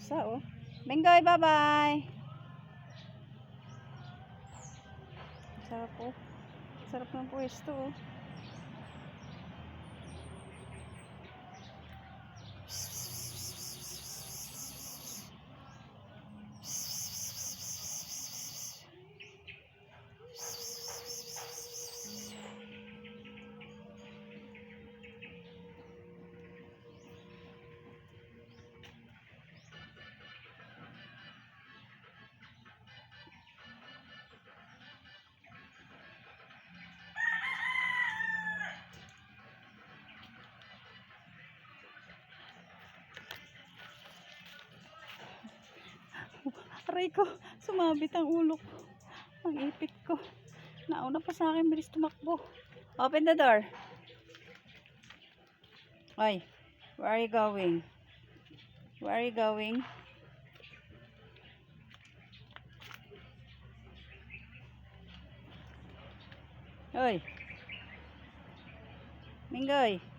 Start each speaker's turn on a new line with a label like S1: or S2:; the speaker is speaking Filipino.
S1: pusa, oh. Bengoy, bye-bye! Sarap, oh. Sarap ng pwesto, oh. Aray ko, sumabit ang ulo ko. Ang ipit ko. Nauna pa sa akin, bilis tumakbo. Open the door. Oy, where are you going? Where are you going? Oy. Mingoy.